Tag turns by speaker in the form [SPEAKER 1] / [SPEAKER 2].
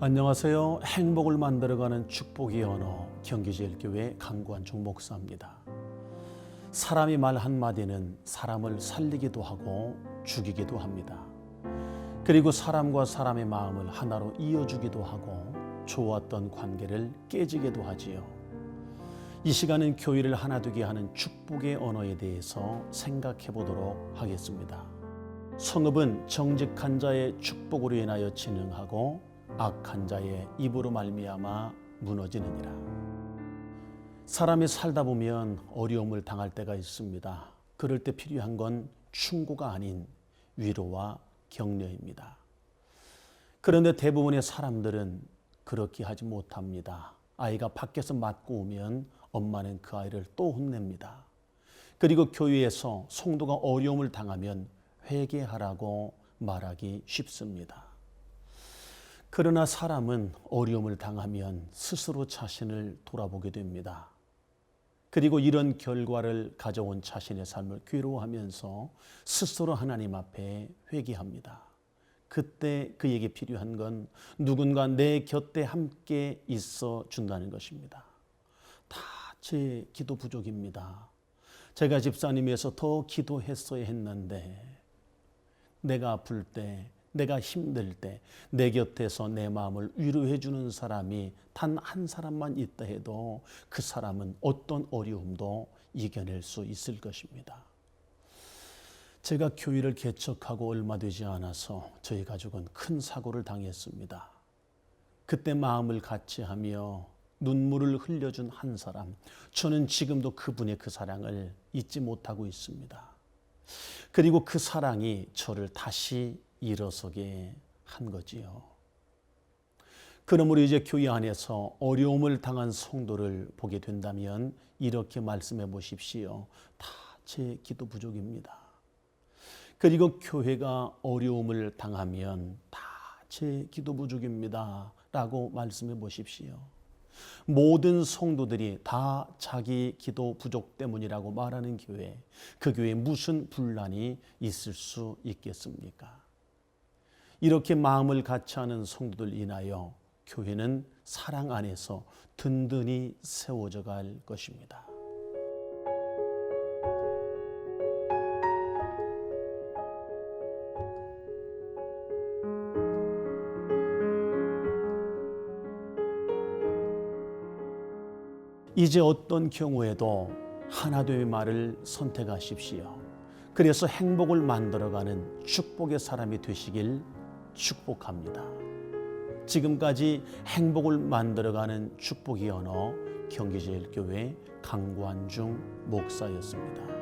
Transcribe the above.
[SPEAKER 1] 안녕하세요. 행복을 만들어가는 축복의 언어 경기제일교회 강구한종 목사입니다. 사람이 말 한마디는 사람을 살리기도 하고 죽이기도 합니다. 그리고 사람과 사람의 마음을 하나로 이어주기도 하고 좋았던 관계를 깨지게도 하지요. 이 시간은 교회를 하나 되게 하는 축복의 언어에 대해서 생각해 보도록 하겠습니다. 성읍은 정직한 자의 축복으로 인하여 진흥하고 악한 자의 입으로 말미암아 무너지느니라. 사람이 살다 보면 어려움을 당할 때가 있습니다. 그럴 때 필요한 건 충고가 아닌 위로와 격려입니다. 그런데 대부분의 사람들은 그렇게 하지 못합니다. 아이가 밖에서 맞고 오면 엄마는 그 아이를 또 혼냅니다. 그리고 교회에서 성도가 어려움을 당하면 회개하라고 말하기 쉽습니다. 그러나 사람은 어려움을 당하면 스스로 자신을 돌아보게 됩니다. 그리고 이런 결과를 가져온 자신의 삶을 괴로워하면서 스스로 하나님 앞에 회개합니다. 그때 그에게 필요한 건 누군가 내 곁에 함께 있어 준다는 것입니다. 다 제 기도 부족입니다. 제가 집사님에서 더 기도했어야 했는데 내가 아플 때 내가 힘들 때 내 곁에서 내 마음을 위로해 주는 사람이 단 한 사람만 있다 해도 그 사람은 어떤 어려움도 이겨낼 수 있을 것입니다. 제가 교회를 개척하고 얼마 되지 않아서 저희 가족은 큰 사고를 당했습니다. 그때 마음을 같이 하며 눈물을 흘려준 한 사람, 저는 지금도 그분의 그 사랑을 잊지 못하고 있습니다. 그리고 그 사랑이 저를 다시 일어서게 한 거지요. 그러므로 이제 교회 안에서 어려움을 당한 성도를 보게 된다면 이렇게 말씀해 보십시오. 다 제 기도 부족입니다. 그리고 교회가 어려움을 당하면 다 제 기도 부족입니다. 라고 말씀해 보십시오. 모든 성도들이 다 자기 기도 부족 때문이라고 말하는 교회, 그 교회에 무슨 분란이 있을 수 있겠습니까? 이렇게 마음을 같이 하는 성도들 인하여 교회는 사랑 안에서 든든히 세워져 갈 것입니다. 이제 어떤 경우에도 하나됨의 말을 선택하십시오. 그래서 행복을 만들어가는 축복의 사람이 되시길 축복합니다. 지금까지 행복을 만들어가는 축복의 언어 경기제일교회 강관중 목사였습니다.